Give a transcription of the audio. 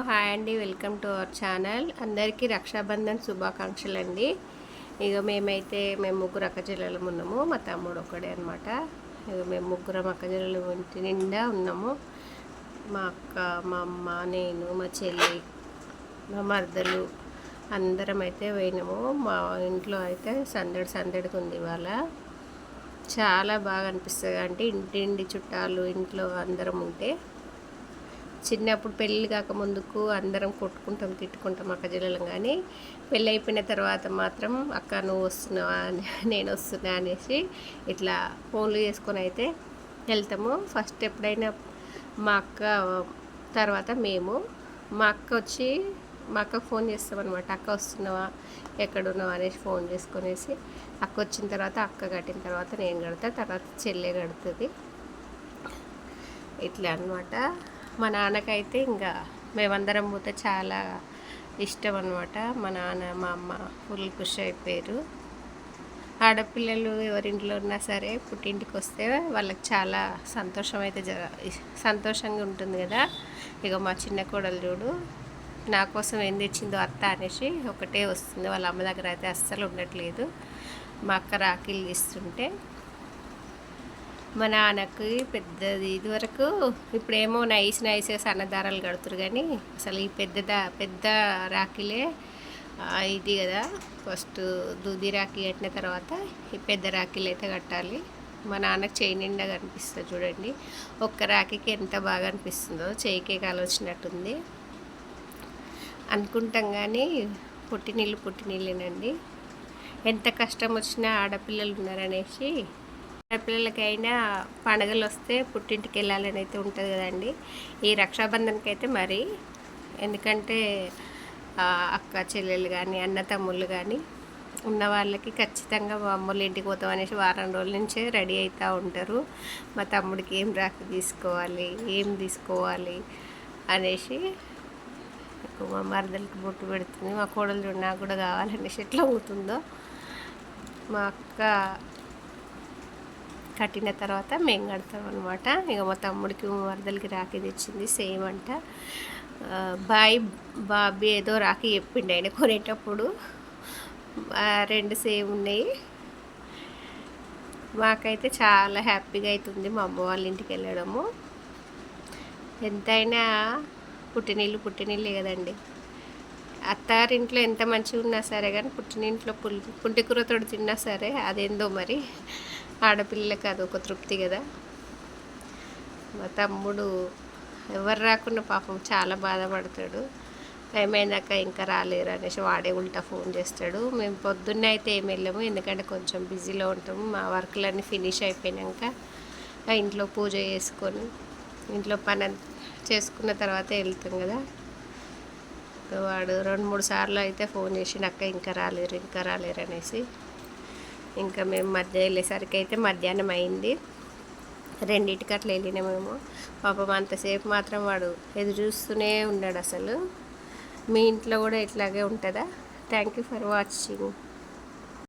Hi అండి welcome to our channel. అందరికీ రక్షాబంధన్ శుభాకాంక్షలు అండి ఇక మేమైతే మేము ముగ్గురు అక్కచెల్లెలు ఉన్నాము మా తమ్ముడు ఒకడే అనమాట ఇక మేము ముగ్గురం అక్కచెల్లెలు ఇంటి నిండా ఉన్నాము. మా అక్క మా అమ్మ నేను మా చెల్లి మా మర్దలు అందరం అయితే పోయినాము. మా ఇంట్లో అయితే సందడి సందడికి ఉంది ఇవాళ. చాలా బాగా అనిపిస్తుంది అంటే ఇంటి చుట్టాలు ఇంట్లో అందరం ఉంటే. చిన్నప్పుడు పెళ్ళి కాక ముందుకు అందరం కొట్టుకుంటాం తిట్టుకుంటాం అక్క జిల్లలం కానీ పెళ్ళి అయిపోయిన తర్వాత మాత్రం అక్క నువ్వు వస్తున్నావా? నేను వస్తున్నా అనేసి ఇట్లా ఫోన్లు చేసుకొని అయితే వెళ్తాము. ఫస్ట్ ఎప్పుడైనా మా అక్క తర్వాత మేము. మా అక్క వచ్చి మా అక్కకు ఫోన్ చేస్తామన్నమాట అక్క వస్తున్నావా? ఎక్కడున్నావా? అనేసి ఫోన్ చేసుకునేసి అక్క వచ్చిన తర్వాత అక్క కట్టిన తర్వాత నేను కడతా తర్వాత చెల్లె కడుతుంది. ఇట్లా అనమాట మా నాన్నకైతే ఇంకా మేమందరం పోతే చాలా ఇష్టం అనమాట మా నాన్న మా అమ్మ ఫుల్ ఖుషి అయిపోయారు. ఆడపిల్లలు ఎవరింట్లో ఉన్నా సరే పుట్టింటికి వస్తే వాళ్ళకి చాలా సంతోషం అయితే జ సంతోషంగా ఉంటుంది కదా. ఇక మా చిన్న కోడలు చూడు నా కోసం ఏం తెచ్చిందో అత్త అనేసి ఒకటే వస్తుంది. వాళ్ళ అమ్మ దగ్గర అయితే అస్సలు ఉండట్లేదు. మా అక్క రాఖీలు ఇస్తుంటే మా నాన్నకి పెద్దది ఇదివరకు ఇప్పుడేమో నైస్ నైస్ సన్నదారాలు కడుతురు కానీ అసలు ఈ పెద్ద పెద్ద రాఖీలే ఇది కదా. ఫస్ట్ దూది రాఖీ కట్టిన తర్వాత ఈ పెద్ద రాఖీలు అయితే కట్టాలి. మా నాన్నకు చేయి నిండా కనిపిస్తుంది చూడండి. ఒక్క రాఖీకి ఎంత బాగా అనిపిస్తుందో చేయికే కాలొచ్చినట్టుంది అనుకుంటాం కానీ పుట్టినీళ్ళు పుట్టినీళ్ళేనండి ఎంత కష్టం వచ్చినా ఆడపిల్లలు ఉన్నారనేసి పిల్లలకైనా పండుగలు వస్తే పుట్టింటికి వెళ్ళాలని అయితే ఉంటుంది కదండి. ఈ రక్షాబంధన్కి అయితే మరి ఎందుకంటే అక్క చెల్లెలు కానీ అన్న తమ్ముళ్ళు కానీ ఉన్న వాళ్ళకి ఖచ్చితంగా మా అమ్మలు ఇంటికి పోతాం అనేసి వారం రోజుల నుంచే రెడీ అవుతూ ఉంటారు. మా తమ్ముడికి ఏం రాక తీసుకోవాలి ఏం తీసుకోవాలి అనేసి మా మరదలకి బొట్టు పెడుతుంది. మా కోడలు నాకు కూడా కావాలనేసి ఎట్లా అవుతుందో. మా అక్క కట్టిన తర్వాత మేము కడతాం అనమాట ఇక మా తమ్ముడికి వరదలకి రాఖీ తెచ్చింది సేమ్ అంట. బాయ్ బాబీ ఏదో రాఖీ చెప్పిండు ఆయన కొనేటప్పుడు. రెండు సేమ్ ఉన్నాయి. మాకైతే చాలా హ్యాపీగా అవుతుంది మా అమ్మ వాళ్ళ ఇంటికి వెళ్ళడము. ఎంతైనా పుట్టినీళ్ళు పుట్టినీళ్ళే కదండి. అత్తారింట్లో ఎంత మంచిగా ఉన్నా సరే కానీ పుట్టినింట్లో పుల్ పుంటికూరతో తిన్నా సరే అదేందో మరి. ఆడపిల్లలకి అదొక తృప్తి కదా. మా తమ్ముడు ఎవరు రాకుండా పాపం చాలా బాధపడతాడు. టైం అయినాక ఇంకా రాలేరు అనేసి వాడే ఉల్టా ఫోన్ చేస్తాడు. మేము పొద్దున్నే అయితే ఏమి వెళ్ళాము ఎందుకంటే కొంచెం బిజీలో ఉంటాము. మా వర్క్లన్నీ ఫినిష్ అయిపోయినాక ఇంట్లో పూజ చేసుకొని ఇంట్లో పని చేసుకున్న తర్వాత వెళ్తాం కదా. వాడు రెండు మూడు సార్లు అయితే ఫోన్ చేసి అక్క ఇంకా రాలేరు ఇంకా రాలేరు అనేసి. ఇంకా మేము మధ్య వెళ్ళేసరికి అయితే మధ్యాహ్నం అయింది. రెండింటికి అట్లా వెళ్ళినా మేము. పాపం అంతసేపు మాత్రం వాడు ఎదురు చూస్తూనే ఉన్నాడు అసలు. మీ ఇంట్లో కూడా ఇట్లాగే ఉంటుందా? Thank you for watching